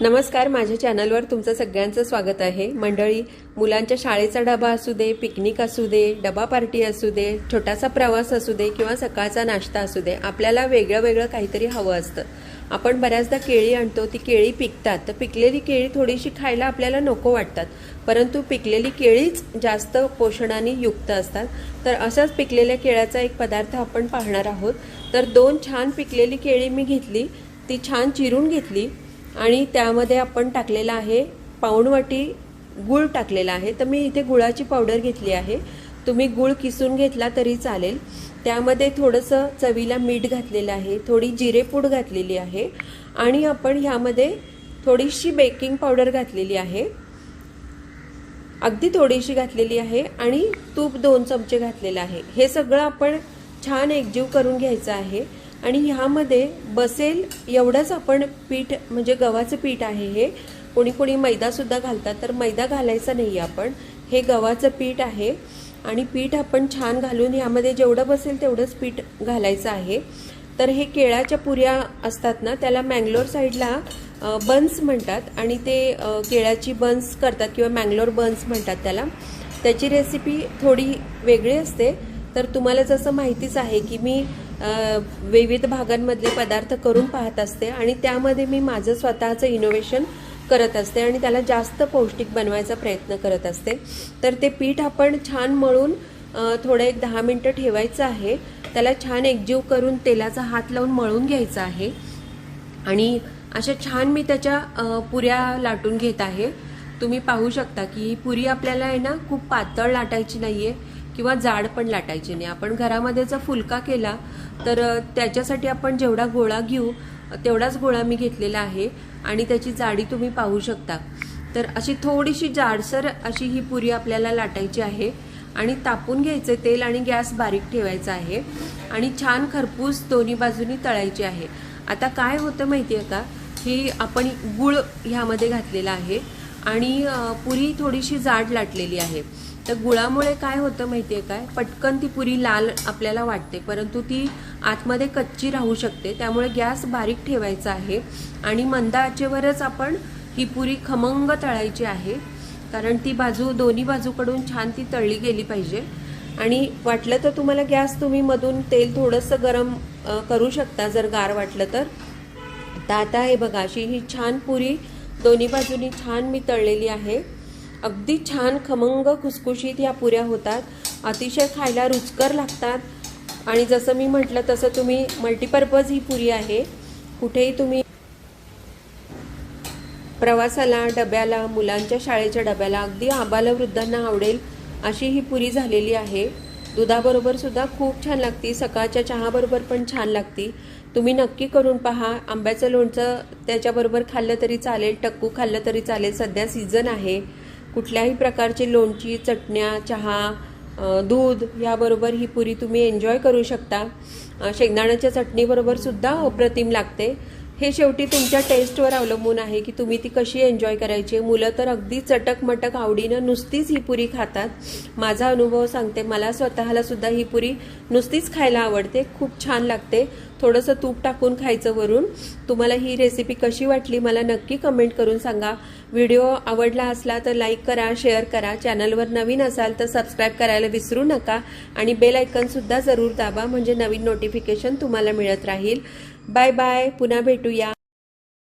नमस्कार माझ्या चॅनलवर तुमचं सगळ्यांचं स्वागत आहे. मंडळी मुलांच्या शाळेचा डबा असू दे पिकनिक असू दे डबा पार्टी असू दे छोटासा प्रवास असू दे किंवा सकाळचा नाश्ता असू दे आपल्याला वेगळं वेगळं काहीतरी हवं असतं. आपण बऱ्याचदा केळी आणतो ती केळी पिकतात. तर पिकलेली केळी थोडीशी खायला आपल्याला नको वाटतात. परंतु पिकलेली केळीच जास्त पोषणाने युक्त असतात. तर अशाच पिकलेल्या केळ्याचा एक पदार्थ आपण पाहणार आहोत. तर दोन छान पिकलेली केळी मी घेतली. ती छान चिरून घेतली. आणि त्यामध्ये आपण टाकलेला आहे पाऊणवाटी गूळ टाकलेला आहे. तर मी इथे गुळाची पावडर घेतली आहे. तुम्ही गूळ किसून घेतला तरी चालेल. त्यामध्ये थोडंसं चवीला मीठ घातलेलं आहे. थोडी जिरेपूड घातलेली आहे. आणि आपण ह्यामध्ये थोडीशी बेकिंग पावडर घातलेली आहे. अगदी थोडीशी घातलेली आहे आणि तूप दोन चमचे घातलेलं आहे. हे सगळं आपण छान एकजीव करून घ्यायचं आहे. आणि ह्यामध्ये बसेल एवढंच आपण पीठ म्हणजे गव्हाचं पीठ आहे हे. कोणी कोणी मैदासुद्धा घालतात तर मैदा घालायचा नाही आपण. हे गव्हाचं पीठ आहे. आणि पीठ आपण छान घालून ह्यामध्ये जेवढं बसेल तेवढंच पीठ घालायचं आहे. तर हे केळाच्या पुऱ्या असतात ना त्याला मँगलोर साईडला बन्स म्हणतात. आणि ते केळ्याची बन्स करतात किंवा मँगलोर बन्स म्हणतात त्याला. त्याची रेसिपी थोडी वेगळी असते. तर तुम्हाला जसं माहितीच आहे की मी विविध भागांमधले पदार्थ करून पाहत असते आणि त्यामध्ये मी माझं स्वतःचं इनोव्हेशन करत असते आणि त्याला जास्त पौष्टिक बनवायचा प्रयत्न करत असते. तर ते पीठ आपण छान मळून थोडं एक दहा मिनटं ठेवायचं आहे. त्याला छान एकजीव करून तेलाचा हात लावून मळून घ्यायचा आहे. आणि अशा छान मी त्याच्या पुऱ्या लाटून घेत आहे. तुम्ही पाहू शकता की ही पुरी आपल्याला आहे ना खूप पातळ लाटायची नाही आहे किंवा जाड पण लाटायची नाही. आपण घरामध्ये जर फुलका केला तर त्याच्यासाठी आपण जेवढा गोळा घेऊ तेवढाच गोळा मी घेतलेला आहे आणि त्याची जाडी तुम्ही पाहू शकता. तर अशी थोडीशी जाडसर अशी ही पुरी आपल्याला लाटायची आहे आणि तापून घ्यायचे तेल आणि गॅस बारीक ठेवायचा आहे आणि छान खरपूस दोन्ही बाजूनी तळायची आहे. आता काय होतं माहिती आहे का? की आपण गुळ ह्यामध्ये घातलेला आहे आणि पुरी थोडीशी जाड लाटलेली आहे. तर गुळामुळे काय होतं माहिती आहे काय? पटकन ती पुरी लाल आपल्याला वाटते परंतु ती आतमध्ये कच्ची राहू शकते. त्यामुळे गॅस बारीक ठेवायचा आहे आणि मंद आचेवरच आपण ही पुरी खमंग तळायची आहे कारण ती बाजू दोन्ही बाजूकडून छान ती तळली गेली पाहिजे. आणि वाटलं तर तुम्हाला गॅस तुम्ही मधून तेल थोडंसं गरम करू शकता जर गार वाटलं तर. तर आता हे बघा अशी ही छान पुरी दोन्ही बाजूनी छान मी तळलेली आहे. अगदी छान खमंग खुसखुशीत ह्या पुऱ्या होतात. अतिशय खायला रुचकर लागतात. आणि जसं मी म्हटलं तसं तुम्ही मल्टीपर्पज ही पुरी आहे. कुठेही तुम्ही प्रवासाला डब्याला मुलांच्या शाळेच्या डब्याला अगदी आबाला वृद्धांना आवडेल अशी ही पुरी झालेली आहे. दुधाबरोबर सुद्धा खूप छान लागती. सकाळच्या चहाबरोबर पण छान लागती. तुम्ही नक्की करून पहा. आंब्याचं लोणचं त्याच्याबरोबर खाल्लं तरी चालेल टक्कू खाल्लं तरी चालेल. सध्या सीझन आहे. कुठल्याही प्रकारची लोणची चटण्या चहा दूध याबरोबर ही पुरी तुम्ही एन्जॉय करू शकता. शेंगदाण्याच्या चटणीबरोबर सुद्धा अप्रतिम लागते. हे शेवटी तुमच्या टेस्टवर अवलंबून आहे की तुम्ही ती कशी एन्जॉय करायची? मुलं तर अगदी चटक मटक आवडीनं नुसतीच ही पुरी खातात. माझा अनुभव सांगते मला स्वतःला सुद्धा ही पुरी नुसतीच खायला आवडते खूप छान लागते. थोडंसं तूप टाकून खायचं वरून. तुम्हाला ही रेसिपी कशी वाटली मला नक्की कमेंट करून सांगा. व्हिडिओ आवडला असला तर लाईक करा शेअर करा. चॅनलवर नवीन असाल तर सबस्क्राईब करायला विसरू नका. आणि बेल ऐकनसुद्धा जरूर दाबा म्हणजे नवीन नोटिफिकेशन तुम्हाला मिळत राहील. बाय बाय पुन्हा भेटूया.